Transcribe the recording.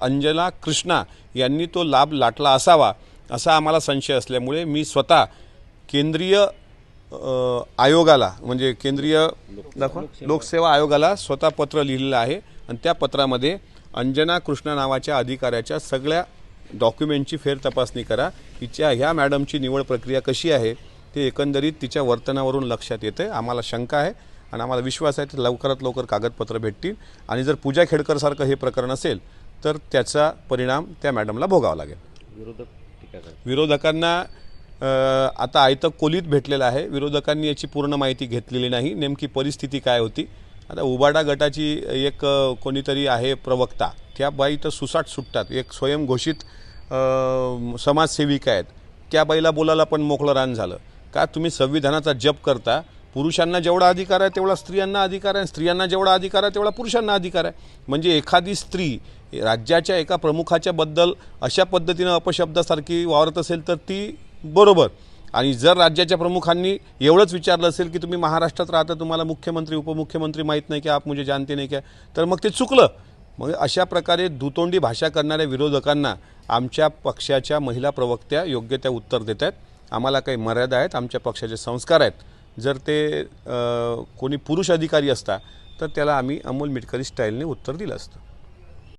अंजना कृष्णा यांनी तो लाभ लाटला असावा असा आम्हाला संशय असल्यामुळे मी स्वतः केंद्रीय आयोगाला म्हणजे केंद्रीय दाखवा लोकसेवा आयोगाला स्वतः पत्र लिहिलेलं आहे आणि त्या पत्रामध्ये अंजना कृष्णा नावाच्या अधिकाऱ्याच्या सगळ्या डॉक्युमेंटची फेरतपासणी करा. तिच्या ह्या मॅडमची निवड प्रक्रिया कशी आहे ते एकंदरीत तिच्या वर्तनावरून लक्षात येते आम्हाला शंका आहे आणि आम्हाला विश्वास आहे ते लवकरात लवकर कागदपत्र भेटतील. आणि जर पूजा खेडकरसारखं हे प्रकरण असेल तर त्याचा परिणाम त्या मॅडमला भोगावा लागेल. विरोधक विरोधकांना आता आयतं कोलीत भेटलेलं आहे. विरोधकांनी याची पूर्ण माहिती घेतलेली नाही. नेमकी परिस्थिती काय होती? आता उबाडा गटाची एक कोणीतरी आहे प्रवक्ता. त्या बाई तर सुसाट सुटतात. एक स्वयंघोषित समाजसेविका आहेत. त्या बाईला बोलायला पण मोकळं रान झालं. का तुम्ही संविधानाचा जप करता? पुरुषांना जेवढा अधिकार आहे तेवढा स्त्रियांना अधिकार आहे. स्त्रियांना जेवढा अधिकार आहे तेवढा पुरुषांना अधिकार आहे. म्हणजे एखादी स्त्री राज्याच्या एका प्रमुखाच्याबद्दल अशा पद्धतीनं अपशब्दासारखी वावरत असेल तर ती बरोबर. आणि जर राज्याच्या प्रमुखांनी एवढंच विचारलं असेल की तुम्ही महाराष्ट्रात राहता तुम्हाला मुख्यमंत्री उपमुख्यमंत्री माहीत नाही की आप म्हणजे जानते नाही काय तर मग ते चुकलं. मग अशा प्रकारे दुतोंडी भाषा करणाऱ्या विरोधकांना आमच्या पक्षाच्या महिला प्रवक्त्या योग्य त्या उत्तर देत आहेत आम्हाला काही मर्यादा आहेत आमच्या पक्षाचे संस्कार आहेत. जर ते कोणी पुरुष अधिकारी असता तर त्याला आम्ही अमोल मिटकरी स्टाईलने उत्तर दिलं असतं.